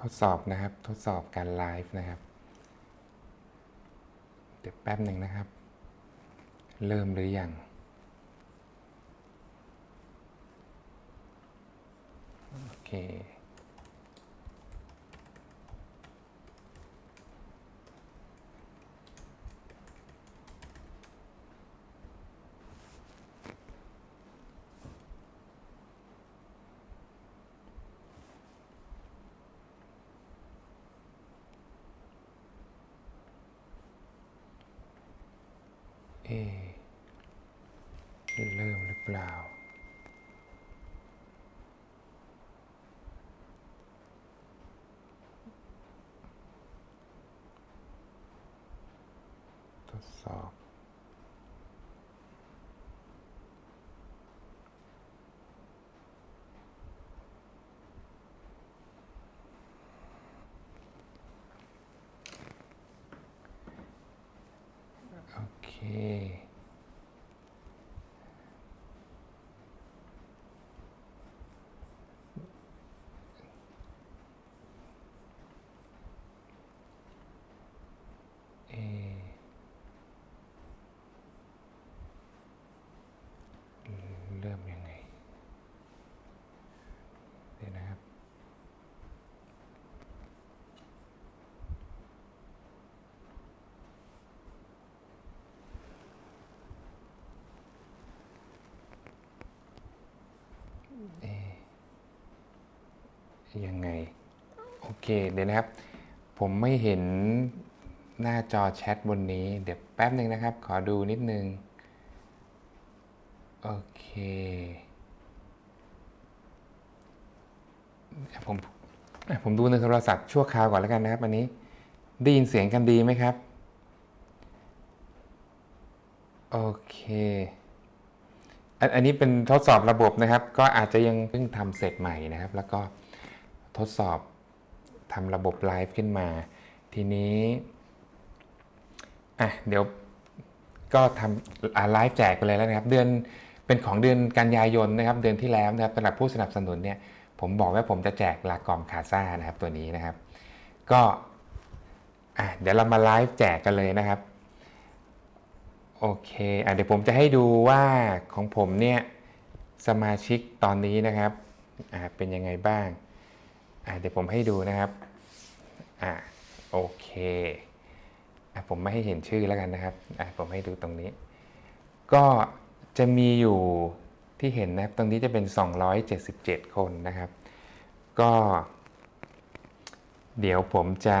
ทดสอบนะครับ ทดสอบการไลฟ์นะครับ เดี๋ยวแป๊บหนึ่งนะครับ เริ่มหรือยังโอเค เอะเริ่มหรือเปล่า ทดสอบโอเค เอะเริ่มยังไง เดี๋ยวนะครับ เอ๊ะ ยังไง โอเคเดี๋ยวนะครับ ผมไม่เห็นหน้าจอแชทบนนี้ เดี๋ยวแป๊บหนึ่งนะครับ ขอดูนิดนึง โอเค ผมผมดูในโทรศัพท์ชั่วคราวก่อนแล้วกันนะครับ อันนี้ ได้ยินเสียงกันดีไหมครับ โอเค อันอันนี้เป็นทดสอบระบบนะครับ ก็อาจจะยังเพิ่งทำเสร็จใหม่นะครับ แล้วก็ ทดสอบทำระบบไลฟ์ขึ้นมา ทีนี้อะเดี๋ยวก็ทำไลฟ์แจกไปเลยแล้วนะครับ เดือนเป็นของเดือนกันยายนนะครับ เดือนที่แล้วนะครับสำหรับผู้สนับสนุนเนี่ยผมบอกว่าผมจะแจกลากอมคาซ่านะครับตัวนี้นะครับ ก็อะเดี๋ยวเรามาไลฟ์แจกกันเลยนะครับโอเคอะเดี๋ยวผมจะให้ดูว่าของผมเนี่ยสมาชิกตอนนี้นะครับอ่าเป็นยังไงบ้าง เดี๋ยวผมให้ดูนะครับอะโอเคอะผมไม่ให้เห็นชื่อแล้วกันนะครับอะผมให้ดูตรงนี้ ก็จะมีอยู่ที่เห็นนะครับ ตรงนี้จะเป็น 277 คนนะครับ ก็ เดี๋ยวผมจะ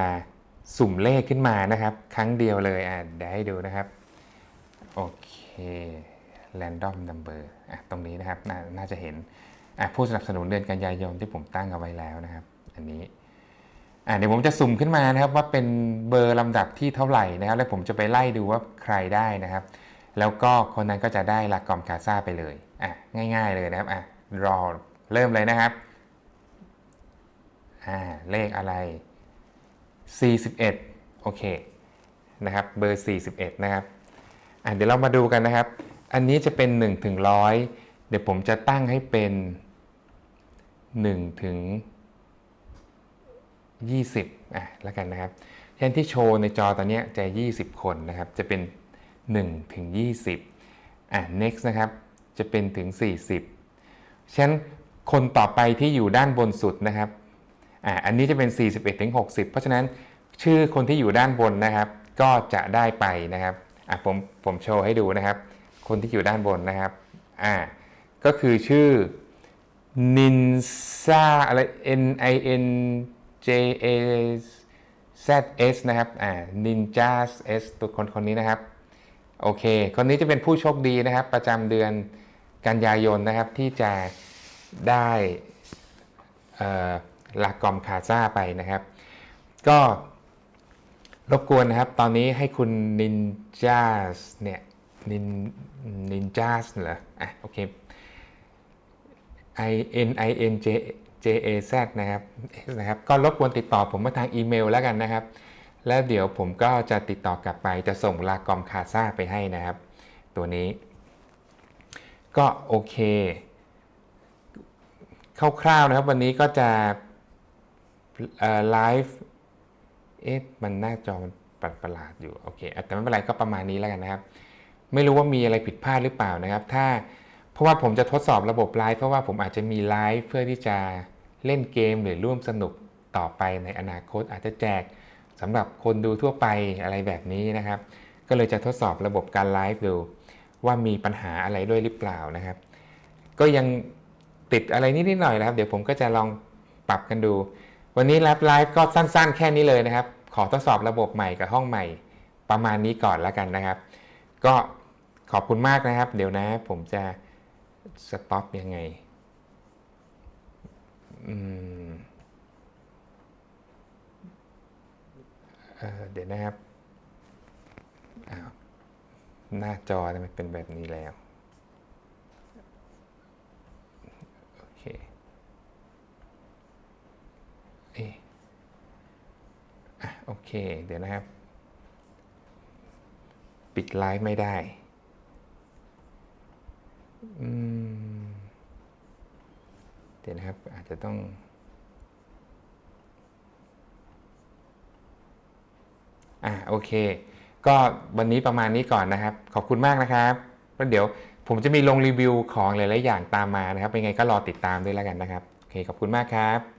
สุ่มเลขขึ้นมานะครับ ครั้งเดียวเลยอะเดี๋ยวให้ดูนะครับ โอเค random number อะตรงนี้นะครับนน่าจะเห็นอะผู้สนับสนุนเดือนกันยายนที่ผมตั้งเอาไว้แล้วนะครับ อันนี้อะเดี๋ยวผมจะสุ่มขึ้นมานะครับว่าเป็นเบอร์ลำดับที่เท่าไหร่นะครับ แล้วผมจะไปไล่ดูว่าใครได้นะครับ แล้วก็คนนั้นก็จะได้ลากอมคาซ่าไปเลยอะง่าย ๆเลยนะครับอะรอเริ่มเลยนะครับอ่าเลขอะไร 41 โอเคนะครับเบอร์ 41 นะครับอะเดี๋ยวเรามาดูกันนะครับ อันนี้จะเป็น1ถึง100 เดี๋ยวผมจะตั้งให้เป็น1ถึง 20อะแล้วกันนะครับเช่นที่โชว์ในจอตอนนี้จะ 20 คนนะครับ จะเป็น 1 ถึง 20อะ next นะครับ จะเป็นถึง 40 ฉะนั้นคนต่อไปที่อยู่ด้านบนสุดนะครับอ่าอันนี้จะเป็น 41 ถึง 60 เพราะฉะนั้นชื่อคนที่อยู่ด้านบนนะครับ ก็จะได้ไปนะครับอะผมผมโชว์ให้ดูนะครับ คนที่อยู่ด้านบนนะครับอ่าก็คือชื่อ Ninja อะไร N I N J A Z S นะครับอ่า Ninja S ตัวคนคนนี้นะครับ โอเค คนนี้จะเป็นผู้โชคดีนะครับ ประจำเดือนกันยายนนะครับ ที่จะได้เอ่อลากอมคาซ่าไปนะครับ ก็รบกวนนะครับ ตอนนี้ให้คุณนินจาสเนี่ยนินนินจาสเหรออะโอเค I N I N J J A Z นะครับนะครับ ก็รบกวนติดต่อผมมาทางอีเมลแล้วกันนะครับ แล้วเดี๋ยวผมก็จะติดต่อกลับไปจะส่งลากอมคาซาไปให้นะครับ ตัวนี้ ก็โอเคคร่าวๆนะครับ วันนี้ก็จะไลฟ์เอ๊ะมันหน้าจอมันประหลาดอยู่โอเคแต่ไม่เป็นไรก็ประมาณนี้แล้วกันนะครับ ไม่รู้ว่ามีอะไรผิดพลาดหรือเปล่านะครับ ถ้าเพราะว่าผมจะทดสอบระบบไลฟ์เพราะว่าผมอาจจะมีไลฟ์เพื่อที่จะ เล่นเกมหรือร่วมสนุกต่อไปในอนาคตอาจจะแจกสำหรับคนดูทั่วไปอะไรแบบนี้นะครับ ก็เลยจะทดสอบระบบการไลฟ์ดูว่ามีปัญหาอะไรด้วยหรือเปล่านะครับ ก็ยังติดอะไรนิดๆหน่อยนะครับ เดี๋ยวผมก็จะลองปรับกันดู วันนี้รับไลฟ์ก็สั้นๆ แค่นี้เลยนะครับ ขอทดสอบระบบใหม่กับห้องใหม่ ประมาณนี้ก่อนแล้วกันนะครับ ก็ขอบคุณมากนะครับ เดี๋ยวนะผมจะสต็อปยังไง อืมเเดี๋ยวนะครับอ้าวหน้าจอทำไมเป็นแบบนี้แล้ว โอเคเอะอะโอเค เดี๋ยวนะครับ ปิดไลฟ์ไม่ได้ อืม เดี๋ยวนะครับอาจจะต้องอ่าโอเค ก็วันนี้ประมาณนี้ก่อนนะครับ ขอบคุณมากนะครับแล้วเดี๋ยวผมจะมีลงรีวิวของหลายๆอย่างตามมานะครับเป็นไงก็รอติดตามด้วยแล้วกันนะครับโอเคขอบคุณมากครับ